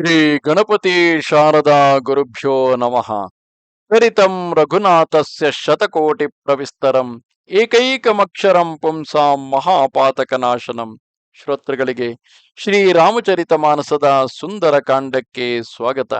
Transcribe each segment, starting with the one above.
ಶ್ರೀ ಗಣಪತಿ ಶಾರದಾ ಗುರುಭ್ಯೋ ನಮಃ. ಚರಿತಂ ರಘುನಾಥಸ್ಯ ಶತಕೋಟಿ ಪ್ರವಿಸ್ತರಂ, ಏಕೈಕಮಕ್ಷರಂ ಪುಂಸಾಂ ಮಹಾಪಾತಕನಾಶನಂ. ಶ್ರೋತೃಗಳಿಗೆ ಶ್ರೀ ರಾಮಚರಿತ ಮಾನಸದ ಸುಂದರ ಕಾಂಡಕ್ಕೆ ಸ್ವಾಗತ.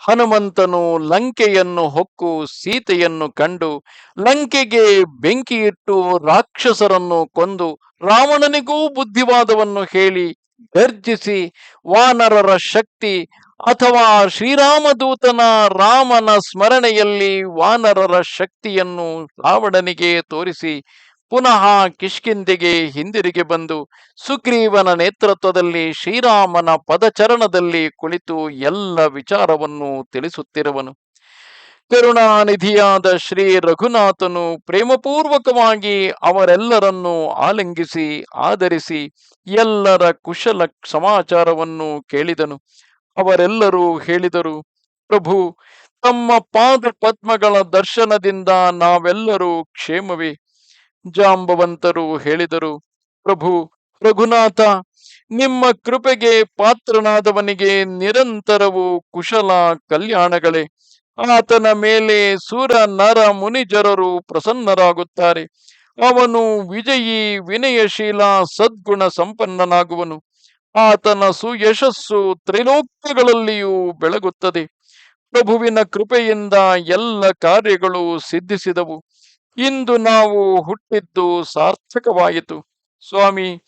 ಹನುಮಂತನು ಲಂಕೆಯನ್ನು ಹೊಕ್ಕು, ಸೀತೆಯನ್ನು ಕಂಡು, ಲಂಕೆಗೆ ಬೆಂಕಿಯಿಟ್ಟು ರಾಕ್ಷಸರನ್ನು ಕೊಂದು, ರಾವಣನಿಗೂ ಬುದ್ಧಿವಾದವನ್ನು ಹೇಳಿ ಗರ್ಜಿಸಿ ವಾನರರ ಶಕ್ತಿ ಅಥವಾ ಶ್ರೀರಾಮದೂತನ ರಾಮನ ಸ್ಮರಣೆಯಲ್ಲಿ ವಾನರರ ಶಕ್ತಿಯನ್ನು ರಾವಣನಿಗೆ ತೋರಿಸಿ ಪುನಃ ಕಿಷ್ಕಿಂದೆಗೆ ಹಿಂದಿರುಗಿ ಬಂದು ಸುಗ್ರೀವನ ನೇತೃತ್ವದಲ್ಲಿ ಶ್ರೀರಾಮನ ಪದಚರಣದಲ್ಲಿ ಕುಳಿತು ಎಲ್ಲ ವಿಚಾರವನ್ನು ತಿಳಿಸುತ್ತಿರುವನು. ಕರುಣಾನಿಧಿಯಾದ ಶ್ರೀ ರಘುನಾಥನು ಪ್ರೇಮಪೂರ್ವಕವಾಗಿ ಅವರೆಲ್ಲರನ್ನು ಆಲಿಂಗಿಸಿ ಆದರಿಸಿ ಎಲ್ಲರ ಕುಶಲ ಸಮಾಚಾರವನ್ನು ಕೇಳಿದನು. ಅವರೆಲ್ಲರೂ ಹೇಳಿದರು, ಪ್ರಭು, ತಮ್ಮ ಪಾದ ಪದ್ಮಗಳ ದರ್ಶನದಿಂದ ನಾವೆಲ್ಲರೂ ಕ್ಷೇಮವೇ? ಜಾಂಬವಂತರು ಹೇಳಿದರು, ಪ್ರಭು, ರಘುನಾಥ, ನಿಮ್ಮ ಕೃಪೆಗೆ ಪಾತ್ರನಾದವನಿಗೆ ನಿರಂತರವು ಕುಶಲ ಕಲ್ಯಾಣಗಳೇ. ಆತನ ಮೇಲೆ ಸೂರ ನರ ಮುನಿಜರರು ಪ್ರಸನ್ನರಾಗುತ್ತಾರೆ. ಅವನು ವಿಜಯಿ, ವಿನಯಶೀಲ, ಸದ್ಗುಣ ಸಂಪನ್ನನಾಗುವನು. ಆತನ ಸುಯಶಸ್ಸು ತ್ರಿಲೋಕ್ಯಗಳಲ್ಲಿಯೂ ಬೆಳಗುತ್ತದೆ. ಪ್ರಭುವಿನ ಕೃಪೆಯಿಂದ ಎಲ್ಲ ಕಾರ್ಯಗಳು ಸಿದ್ಧಿಸಿದವು. ಇಂದು ನಾವು ಹುಟ್ಟಿದ್ದು ಸಾರ್ಥಕವಾಯಿತು. ಸ್ವಾಮಿ,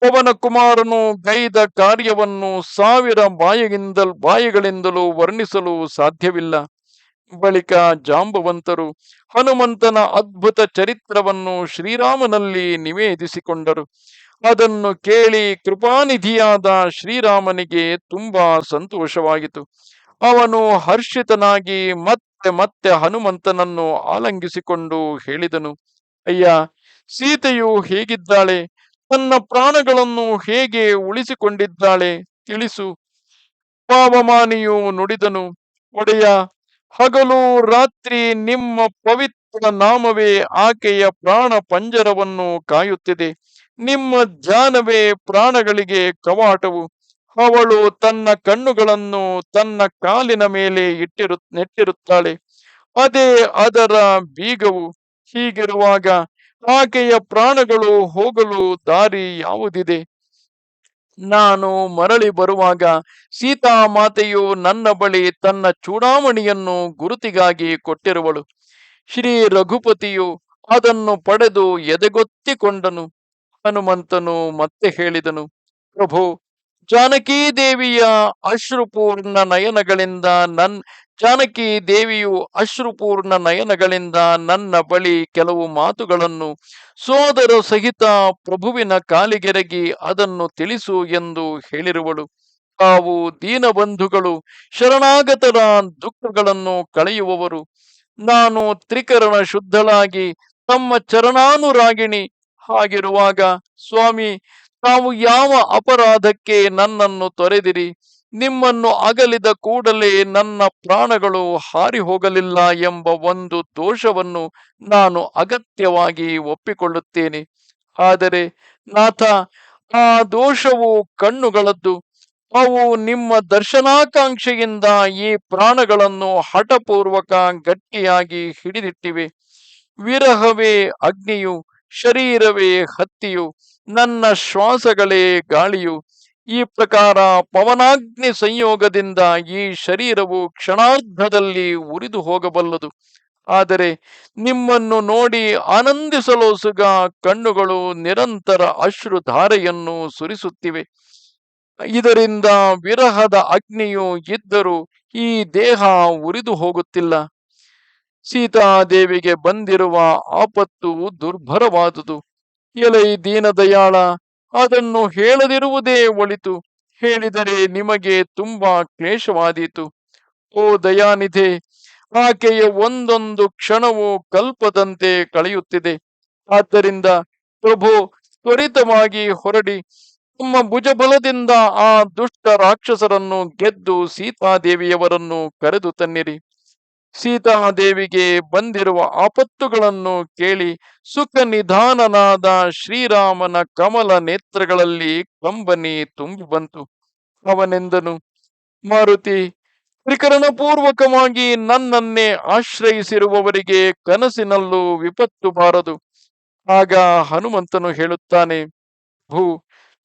ಪವನ ಕುಮಾರನು ಗೈದ ಕಾರ್ಯವನ್ನು ಸಾವಿರ ಬಾಯಿಗಿಂದಲ್ ಬಾಯಿಗಳಿಂದಲೂ ವರ್ಣಿಸಲು ಸಾಧ್ಯವಿಲ್ಲ. ಬಳಿಕ ಜಾಂಬವಂತರು ಹನುಮಂತನ ಅದ್ಭುತ ಚರಿತ್ರವನ್ನು ಶ್ರೀರಾಮನಲ್ಲಿ ನಿವೇದಿಸಿಕೊಂಡರು. ಅದನ್ನು ಕೇಳಿ ಕೃಪಾನಿಧಿಯಾದ ಶ್ರೀರಾಮನಿಗೆ ತುಂಬಾ ಸಂತೋಷವಾಯಿತು ಅವನು ಹರ್ಷಿತನಾಗಿ ಮತ್ತೆ ಮತ್ತೆ ಹನುಮಂತನನ್ನು ಆಲಂಗಿಸಿಕೊಂಡು ಹೇಳಿದನು, ಅಯ್ಯ, ಸೀತೆಯು ಹೇಗಿದ್ದಾಳೆ? ತನ್ನ ಪ್ರಾಣಗಳನ್ನು ಹೇಗೆ ಉಳಿಸಿಕೊಂಡಿದ್ದಾಳೆ? ತಿಳಿಸು. ಪಾವಮಾನಿಯು ನುಡಿದನು, ಒಡೆಯ ಹಗಲು ರಾತ್ರಿ ನಿಮ್ಮ ಪವಿತ್ರ ನಾಮವೇ ಆಕೆಯ ಪ್ರಾಣ ಪಂಜರವನ್ನು ಕಾಯುತ್ತಿದೆ. ನಿಮ್ಮ ಧ್ಯಾನವೇ ಪ್ರಾಣಗಳಿಗೆ ಕವಾಟವು. ಅವಳು ತನ್ನ ಕಣ್ಣುಗಳನ್ನು ತನ್ನ ಕಾಲಿನ ಮೇಲೆ ಇಟ್ಟಿರು, ನೆಟ್ಟಿರುತ್ತಾಳೆ. ಅದೇ ಅದರ ಬೀಗವು. ಹೀಗಿರುವಾಗ ಆಕೆಯ ಪ್ರಾಣಗಳು ಹೋಗಲು ದಾರಿ ಯಾವುದಿದೆ? ನಾನು ಮರಳಿ ಬರುವಾಗ ಸೀತಾ ಮಾತೆಯು ನನ್ನ ಬಳಿ ತನ್ನ ಚೂಡಾಮಣಿಯನ್ನು ಗುರುತಿಗಾಗಿ ಕೊಟ್ಟಿರುವಳು. ಶ್ರೀ ರಘುಪತಿಯು ಅದನ್ನು ಪಡೆದು ಎದೆಗೊತ್ತಿಕೊಂಡನು. ಹನುಮಂತನು ಮತ್ತೆ ಹೇಳಿದನು, ಪ್ರಭು ಜಾನಕಿ ದೇವಿಯ ಅಶ್ರುಪೂರ್ಣ ನಯನಗಳಿಂದ ನನ್, ಜಾನಕಿ ದೇವಿಯು ಅಶ್ರುಪೂರ್ಣ ನಯನಗಳಿಂದ ನನ್ನ ಬಳಿ ಕೆಲವು ಮಾತುಗಳನ್ನು ಸೋದರ ಸಹಿತ ಪ್ರಭುವಿನ ಕಾಲಿಗೆರಗಿ ಅದನ್ನು ತಿಳಿಸು ಎಂದು ಹೇಳಿರುವಳು. ತಾವು ದೀನಬಂಧುಗಳು, ಶರಣಾಗತರ ದುಃಖಗಳನ್ನು ಕಳೆಯುವವರು. ನಾನು ತ್ರಿಕರಣ ಶುದ್ಧಳಾಗಿ, ತಮ್ಮ ಚರಣಾನುರಾಗಿಣಿ ಹಾಗಿರುವಾಗ, ಸ್ವಾಮಿ ತಾವು ಯಾವ ಅಪರಾಧಕ್ಕೆ ನನ್ನನ್ನು ತೊರೆದಿರಿ? ನಿಮ್ಮನ್ನು ಅಗಲಿದ ಕೂಡಲೇ ನನ್ನ ಪ್ರಾಣಗಳು ಹಾರಿ ಹೋಗಲಿಲ್ಲ ಎಂಬ ಒಂದು ದೋಷವನ್ನು ನಾನು ಅಗತ್ಯವಾಗಿ ಒಪ್ಪಿಕೊಳ್ಳುತ್ತೇನೆ. ಆದರೆ ನಾಥ, ಆ ದೋಷವು ಕಣ್ಣುಗಳದ್ದು. ಅವು ನಿಮ್ಮ ದರ್ಶನಾಕಾಂಕ್ಷೆಯಿಂದ ಈ ಪ್ರಾಣಗಳನ್ನು ಹಠಪೂರ್ವಕ ಗಟ್ಟಿಯಾಗಿ ಹಿಡಿದಿಟ್ಟಿವೆ. ವಿರಹವೇ ಅಗ್ನಿಯು, ಶರೀರವೇ ಹತ್ತಿಯು. ನನ್ನ ಶ್ವಾಸಗಳೇ ಗಾಳಿಯು. ಈ ಪ್ರಕಾರ ಪವನಾಗ್ನಿ ಸಂಯೋಗದಿಂದ ಈ ಶರೀರವು ಕ್ಷಣಾರ್ಧದಲ್ಲಿ ಉರಿದು ಹೋಗಬಲ್ಲದು. ಆದರೆ ನಿಮ್ಮನ್ನು ನೋಡಿ ಆನಂದಿಸಲೋಸುಗ ಕಣ್ಣುಗಳು ನಿರಂತರ ಅಶ್ರುಧಾರೆಯನ್ನು ಸುರಿಸುತ್ತಿವೆ. ಇದರಿಂದ ವಿರಹದ ಅಗ್ನಿಯು ಇದ್ದರೂ ಈ ದೇಹ ಉರಿದು ಹೋಗುತ್ತಿಲ್ಲ. ಸೀತಾದೇವಿಗೆ ಬಂದಿರುವ ಆಪತ್ತು ದುರ್ಭರವಾದುದು. ಎಲೈ ದೀನದಯಾಳ, ಅದನ್ನು ಹೇಳದಿರುವುದೇ ಒಳಿತು. ಹೇಳಿದರೆ ನಿಮಗೆ ತುಂಬಾ ಕ್ಲೇಶವಾದೀತು. ಓ ದಯಾನಿಧೆ, ಆಕೆಯ ಒಂದೊಂದು ಕ್ಷಣವು ಕಲ್ಪದಂತೆ ಕಳೆಯುತ್ತಿದೆ. ಆದ್ದರಿಂದ ಪ್ರಭು, ತ್ವರಿತವಾಗಿ ಹೊರಡಿ. ತಮ್ಮ ಭುಜಬಲದಿಂದ ಆ ದುಷ್ಟ ರಾಕ್ಷಸರನ್ನು ಗೆದ್ದು ಸೀತಾದೇವಿಯವರನ್ನು ಕರೆದು ತನ್ನಿರಿ. ಸೀತಾದೇವಿಗೆ ಬಂದಿರುವ ಆಪತ್ತುಗಳನ್ನು ಕೇಳಿ ಸುಖ ನಿಧಾನನಾದ ಶ್ರೀರಾಮನ ಕಮಲ ನೇತ್ರಗಳಲ್ಲಿ ಕಂಬನಿ ತುಂಬಿ ಬಂತು. ಅವನೆಂದನು, ಮಾರುತಿ, ತ್ರಿಕರಣಪೂರ್ವಕವಾಗಿ ನನ್ನನ್ನೇ ಆಶ್ರಯಿಸಿರುವವರಿಗೆ ಕನಸಿನಲ್ಲೂ ವಿಪತ್ತು ಬಾರದು. ಆಗ ಹನುಮಂತನು ಹೇಳುತ್ತಾನೆ, ಭೂ,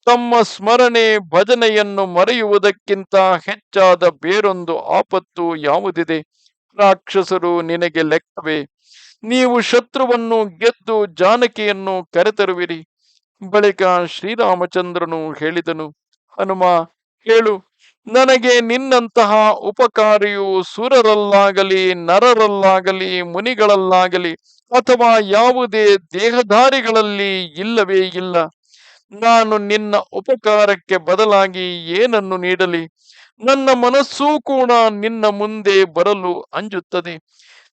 ತಮ್ಮ ಸ್ಮರಣೆ ಭಜನೆಯನ್ನು ಮರೆಯುವುದಕ್ಕಿಂತ ಹೆಚ್ಚಾದ ಬೇರೊಂದು ಆಪತ್ತು ಯಾವುದಿದೆ? ರಾಕ್ಷಸರು ನಿನಗೆ ಲೆಕ್ಕವೇ? ನೀವು ಶತ್ರುವನ್ನು ಗೆದ್ದು ಜಾನಕಿಯನ್ನು ಕರೆತರುವಿರಿ. ಬಳಿಕ ಶ್ರೀರಾಮಚಂದ್ರನು ಹೇಳಿದನು, ಹನುಮ ಹೇಳು ನನಗೆ ನಿನ್ನಂತಹ ಉಪಕಾರಿಯು ಸುರರಲ್ಲಾಗಲಿ, ನರರಲ್ಲಾಗಲಿ, ಮುನಿಗಳಲ್ಲಾಗಲಿ ಅಥವಾ ಯಾವುದೇ ದೇಹಧಾರಿಗಳಲ್ಲಿ ಇಲ್ಲವೇ ಇಲ್ಲ. ನಾನು ನಿನ್ನ ಉಪಕಾರಕ್ಕೆ ಬದಲಾಗಿ ಏನನ್ನು ನೀಡಲಿ? ನನ್ನ ಮನಸ್ಸೂ ಕೂಡ ನಿನ್ನ ಮುಂದೆ ಬರಲು ಅಂಜುತ್ತದೆ.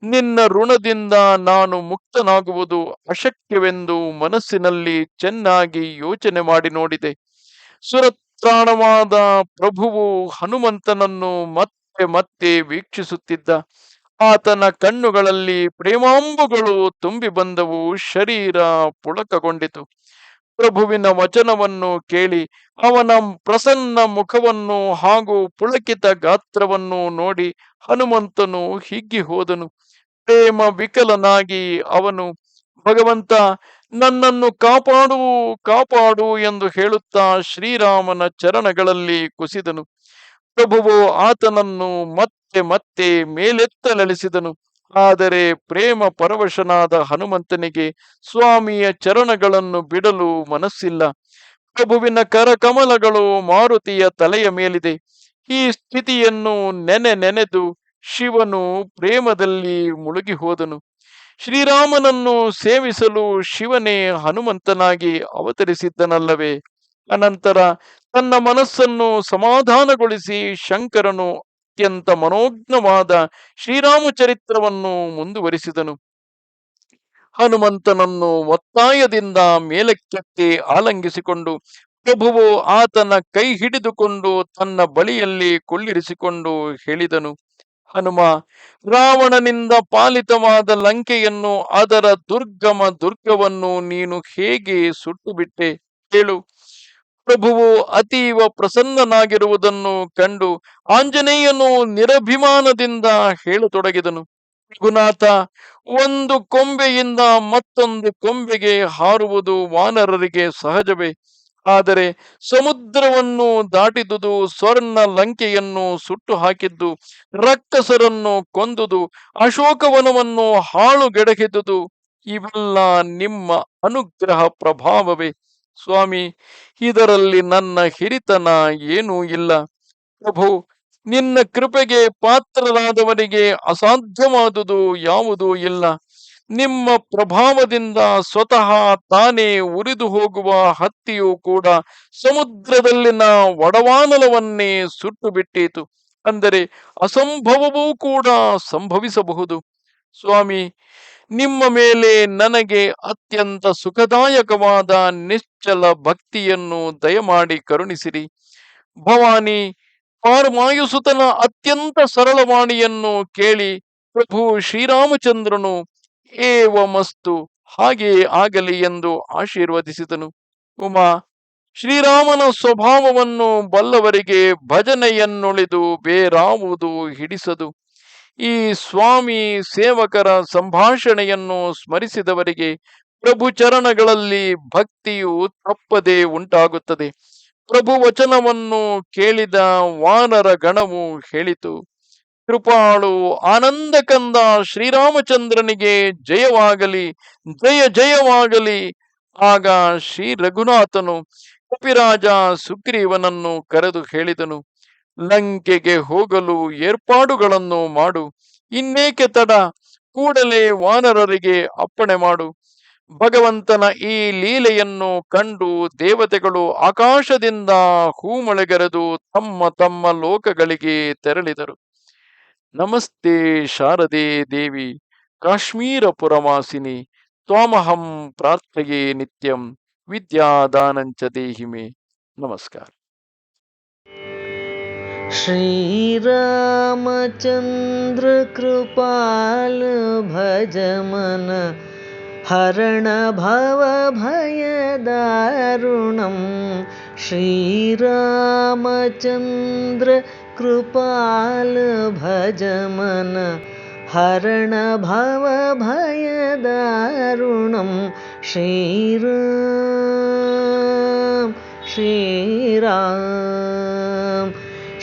ನಿನ್ನ ಋಣದಿಂದ ನಾನು ಮುಕ್ತನಾಗುವುದು ಅಶಕ್ಯವೆಂದು ಮನಸ್ಸಿನಲ್ಲಿ ಚೆನ್ನಾಗಿ ಯೋಚನೆ ಮಾಡಿ ನೋಡಿದೆ. ಸುರತ್ರಾಣವಾದ ಪ್ರಭುವು ಹನುಮಂತನನ್ನು ಮತ್ತೆ ಮತ್ತೆ ವೀಕ್ಷಿಸುತ್ತಿದ್ದ. ಆತನ ಕಣ್ಣುಗಳಲ್ಲಿ ಪ್ರೇಮಾಂಬುಗಳು ತುಂಬಿ ಬಂದವು. ಶರೀರ ಪುಳಕಗೊಂಡಿತು. ಪ್ರಭುವಿನ ವಚನವನ್ನು ಕೇಳಿ ಅವನ ಪ್ರಸನ್ನ ಮುಖವನ್ನು ಹಾಗೂ ಪುಳಕಿತ ಗಾತ್ರವನ್ನು ನೋಡಿ ಹನುಮಂತನು ಹಿಗ್ಗಿ ಹೋದನು. ಪ್ರೇಮ ವಿಕಲನಾಗಿ ಅವನು, ಭಗವಂತ, ನನ್ನನ್ನು ಕಾಪಾಡು ಕಾಪಾಡು ಎಂದು ಹೇಳುತ್ತಾ ಶ್ರೀರಾಮನ ಚರಣಗಳಲ್ಲಿ ಕುಸಿದನು. ಪ್ರಭುವು ಆತನನ್ನು ಮತ್ತೆ ಮತ್ತೆ ಮೇಲೆತ್ತಲೆಳಿಸಿದನು ಆದರೆ ಪ್ರೇಮ ಪರವಶನಾದ ಹನುಮಂತನಿಗೆ ಸ್ವಾಮಿಯ ಚರಣಗಳನ್ನು ಬಿಡಲು ಮನಸ್ಸಿಲ್ಲ. ಪ್ರಭುವಿನ ಕರಕಮಲಗಳು ಮಾರುತಿಯ ತಲೆಯ ಮೇಲಿದೆ. ಈ ಸ್ಥಿತಿಯನ್ನು ನೆನೆ ನೆನೆದು ಶಿವನು ಪ್ರೇಮದಲ್ಲಿ ಮುಳುಗಿ ಹೋದನು. ಶ್ರೀರಾಮನನ್ನು ಸೇವಿಸಲು ಶಿವನೇ ಹನುಮಂತನಾಗಿ ಅವತರಿಸಿದ್ದನಲ್ಲವೇ? ಅನಂತರ ತನ್ನ ಮನಸ್ಸನ್ನು ಸಮಾಧಾನಗೊಳಿಸಿ ಶಂಕರನು ಅತ್ಯಂತ ಮನೋಜ್ಞವಾದ ಶ್ರೀರಾಮಚರಿತ್ರವನ್ನು ಮುಂದುವರಿಸಿದನು. ಹನುಮಂತನನ್ನು ಒತ್ತಾಯದಿಂದ ಮೇಲಕ್ಕೆತ್ತಿ ಆಲಂಗಿಸಿಕೊಂಡು ಪ್ರಭುವು ಆತನ ಕೈ ಹಿಡಿದುಕೊಂಡು ತನ್ನ ಬಳಿಯಲ್ಲಿ ಕೊಳ್ಳಿರಿಸಿಕೊಂಡು ಹೇಳಿದನು. ಹನುಮ, ರಾವಣನಿಂದ ಪಾಲಿತವಾದ ಲಂಕೆಯನ್ನು ಅದರ ದುರ್ಗಮ ದುರ್ಗವನ್ನು ನೀನು ಹೇಗೆ ಸುಟ್ಟು ಬಿಟ್ಟೆ ಹೇಳು ಪ್ರಭುವು ಅತೀವ ಪ್ರಸನ್ನನಾಗಿರುವುದನ್ನು ಕಂಡು ಆಂಜನೇಯನು ನಿರಭಿಮಾನದಿಂದ ಹೇಳತೊಡಗಿದನು. ರಘುನಾಥ, ಒಂದು ಕೊಂಬೆಯಿಂದ ಮತ್ತೊಂದು ಕೊಂಬೆಗೆ ಹಾರುವುದು ವಾನರರಿಗೆ ಸಹಜವೇ? ಆದರೆ ಸಮುದ್ರವನ್ನು ದಾಟಿದುದು ಸ್ವರ್ಣ ಲಂಕೆಯನ್ನು ಸುಟ್ಟು ಹಾಕಿದ್ದು ರಕ್ಕಸರನ್ನು ಕೊಂದುದು, ಅಶೋಕವನವನ್ನು ಹಾಳುಗೆಡಗಿದುದು ಇವೆಲ್ಲ ನಿಮ್ಮ ಅನುಗ್ರಹ ಪ್ರಭಾವವೇ? ಸ್ವಾಮಿ, ಇದರಲ್ಲಿ ನನ್ನ ಹಿರಿತನ ಏನೂ ಇಲ್ಲ. ಪ್ರಭು, ನಿನ್ನ ಕೃಪೆಗೆ ಪಾತ್ರರಾದವರಿಗೆ ಅಸಾಧ್ಯವಾದುದು ಯಾವುದೂ ಇಲ್ಲ. ನಿಮ್ಮ ಪ್ರಭಾವದಿಂದ ಸ್ವತಃ ತಾನೇ ಉರಿದು ಹೋಗುವ ಹತ್ತಿಯು ಕೂಡ ಸಮುದ್ರದಲ್ಲಿನ ಒಡವಾನಲವನ್ನೇ ಸುಟ್ಟು ಬಿಟ್ಟಿತು ಅಂದರೆ ಅಸಂಭವವೂ ಕೂಡ ಸಂಭವಿಸಬಹುದು. ಸ್ವಾಮಿ ನಿಮ್ಮ ಮೇಲೆ ನನಗೆ ಅತ್ಯಂತ ಸುಖದಾಯಕವಾದ ನಿಶ್ಚಲ ಭಕ್ತಿಯನ್ನು ದಯಮಾಡಿ ಕರುಣಿಸಿರಿ. ಭವಾನಿ, ಪಾರಮಾಯುಸುತನ ಅತ್ಯಂತ ಸರಳವಾಣಿಯನ್ನು ಕೇಳಿ ಪ್ರಭು ಶ್ರೀರಾಮಚಂದ್ರನು ಏವಮಸ್ತು ಹಾಗೆಯೇ ಆಗಲಿ ಎಂದು ಆಶೀರ್ವದಿಸಿದನು. ಉಮಾ, ಶ್ರೀರಾಮನ ಸ್ವಭಾವವನ್ನು ಬಲ್ಲವರಿಗೆ ಭಜನೆಯನ್ನುಳಿದು ಬೇರಾವುದು ಹಿಡಿಸದು. ಈ ಸ್ವಾಮಿ ಸೇವಕರ ಸಂಭಾಷಣೆಯನ್ನು ಸ್ಮರಿಸಿದವರಿಗೆ ಪ್ರಭು ಚರಣಗಳಲ್ಲಿ ಭಕ್ತಿಯು ತಪ್ಪದೆ ಉಂಟಾಗುತ್ತದೆ. ಪ್ರಭು ವಚನವನ್ನು ಕೇಳಿದ ವಾನರ ಗಣವು ಹೇಳಿತು, ಕೃಪಾಳು ಆನಂದಕಂದ ಶ್ರೀರಾಮಚಂದ್ರನಿಗೆ ಜಯವಾಗಲಿ, ಜಯ ಜಯವಾಗಲಿ. ಆಗ ಶ್ರೀ ರಘುನಾಥನು, ಕಪಿರಾಜ ಸುಗ್ರೀವನನ್ನು ಕರೆದು ಹೇಳಿದನು ಲಂಕೆಗೆ ಹೋಗಲು ಏರ್ಪಾಡುಗಳನ್ನು ಮಾಡು. ಇನ್ನೇಕೆ ತಡ? ಕೂಡಲೇ ವಾನರರಿಗೆ ಅಪ್ಪಣೆ ಮಾಡು. ಭಗವಂತನ ಈ ಲೀಲೆಯನ್ನು ಕಂಡು ದೇವತೆಗಳು ಆಕಾಶದಿಂದ ಹೂಮಳೆಗರೆದು ತಮ್ಮ ತಮ್ಮ ಲೋಕಗಳಿಗೆ ತೆರಳಿದರು. ನಮಸ್ತೆ ಶಾರದೆ ದೇವಿ ಕಾಶ್ಮೀರ ಪುರವಾಸಿನಿ ತ್ವಾಮಹಂ ಪ್ರಾರ್ಥೆಯೇ ನಿತ್ಯಂ. ವಿದ್ಯಾದಾನಂಚ ದೇಹಿಮೆ. ನಮಸ್ಕಾರ. श्रीरामचन्द्र कृपाल भज मनः हरणभवभयद ऋणं श्रीरामचन्द्र कृपाल भजम हरणभवभयद ऋणं